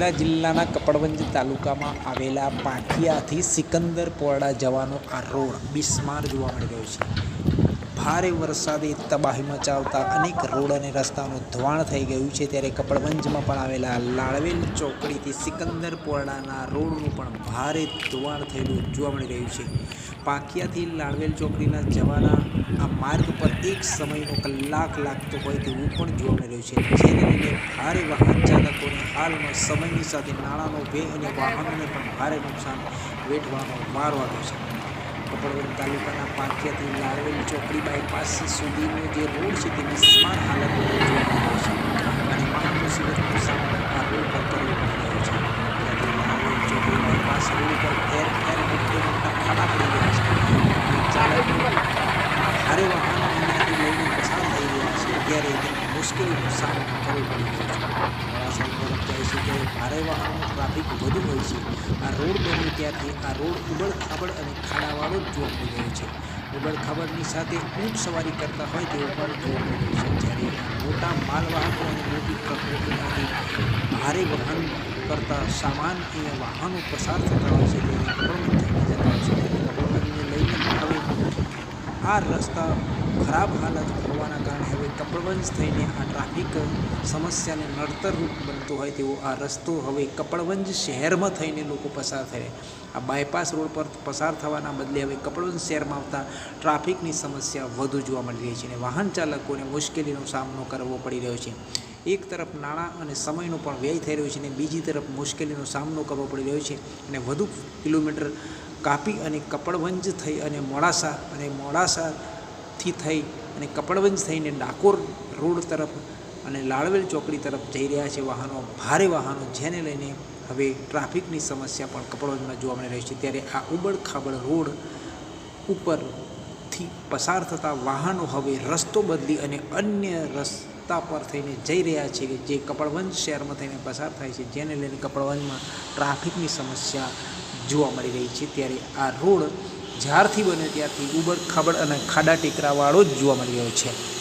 બનાસકાંઠા જિલ્લાના કપડવંજ તાલુકામાં આવેલા પાંખિયાથી સિકંદરપોરડા જવાનો આ રોડ બિસ્માર જોવા મળી રહ્યો છે. ભારે વરસાદે તબાહી મચાવતા અનેક રોડ અને રસ્તાનું ધોવાણ થઈ ગયું છે ત્યારે કપડવંજમાં પણ આવેલા લાળવેલ ચોકડીથી સિકંદર પોરડાના રોડનું પણ ભારે ધોવાણ થયેલું જોવા મળી રહ્યું છે. પાંખિયાથી લાળવેલ ચોકડીના જવાના આ માર્ગ પર એક સમયનો કલાક લાગતો હોય તેવું પણ જોવા મળ્યું છે. જેને લઈને ભારે વાહન ચાલકોને હાલમાં સમયની સાથે નાણાંનો વ્યય અને વાહનોને પણ ભારે નુકસાન વેઠવાનો વારો આવ્યો છે. કપડવંજ તાલુકાના પાંખિયાથી લારવેલ ચોકડી બાયપાસ સુધીનો જે રોડ છે તેની બિસ્માર હાલત જોવા મળ્યો છે. અને વાહન મુસીબતનો સામનો આ રોડ પર કરવો પડી રહ્યો છે ત્યાંથી લાળવેલ ચોકડી બાયપાસ રોડ પર ઠેર ઠેર મોટે મોટા ખાડા પડી ગયા છે અને ચાલકો ભારે વાહનો અહીંયાથી લઈને પસાર થઈ રહ્યા છે ત્યારે તેને મુશ્કેલીનો સામનો કરવો પડી રહ્યો છે. મોડાસા તરફ જાય છે ત્યારે ભારે વાહનોનું ટ્રાફિક વધુ હોય છે. આ રોડ બન્યો ત્યારથી આ રોડ ઉબડખાબડ અને ખાડાવાળો જ જોવા મળી રહ્યો છે. ઉબડખાબડની સાથે ઊંટ સવારી કરતા હોય તેવું પણ જોવા મળી રહ્યું છે. જ્યારે મોટા માલવાહકો અને મોટી પ્રકૃતિમાંથી ભારે વહન કરતા સામાન એ વાહનો પસાર થતા હોય છે તેને થઈને જતા હોય છે. લઈને હવે આ રસ્તા ખરાબ હાલત હોવાના કારણે હવે કપડવંજ થઈને આ ટ્રાફિક સમસ્યાને નડતરરૂપ બનતો હોય તેવો આ રસ્તો હવે કપડવંજ શહેરમાં થઈને લોકો પસાર થાય આ બાયપાસ રોડ પર પસાર થવાના બદલે હવે કપડવંજ શહેરમાં આવતા ટ્રાફિકની સમસ્યા વધુ જોવા મળી રહી છે અને વાહન ચાલકોને મુશ્કેલીનો સામનો કરવો પડી રહ્યો છે. એક તરફ નાણાં અને સમયનો પણ વ્યય થઈ રહ્યો છે અને બીજી તરફ મુશ્કેલીનો સામનો કરવો પડી રહ્યો છે અને વધુ કિલોમીટર કાપી અને કપડવંજ થઈ અને મોડાસા અને મોડાસાથી થઈ અને કપડવંજ થઈને ડાકોર રોડ તરફ અને લાળવેલ ચોકડી તરફ જઈ રહ્યા છે વાહનો, ભારે વાહનો, જેને લઈને હવે ટ્રાફિકની સમસ્યા પણ કપડવંજમાં જોવા મળી રહી છે. ત્યારે આ ઉબડખાબડ રોડ ઉપરથી પસાર થતા વાહનો હવે રસ્તો બદલી અને અન્ય રસ્તા પર થઈને જઈ રહ્યા છે જે કપડવંજ શહેરમાં થઈને પસાર થાય છે, જેને લઈને કપડવંજમાં ટ્રાફિકની સમસ્યા જોવા મળી રહી છે. ત્યારે આ રોડ જ્યારથી બને ત્યારથી ઉબડ ખાબડ અને ખાડા ટેકરાવાળો જ જોવા મળી રહ્યો છે.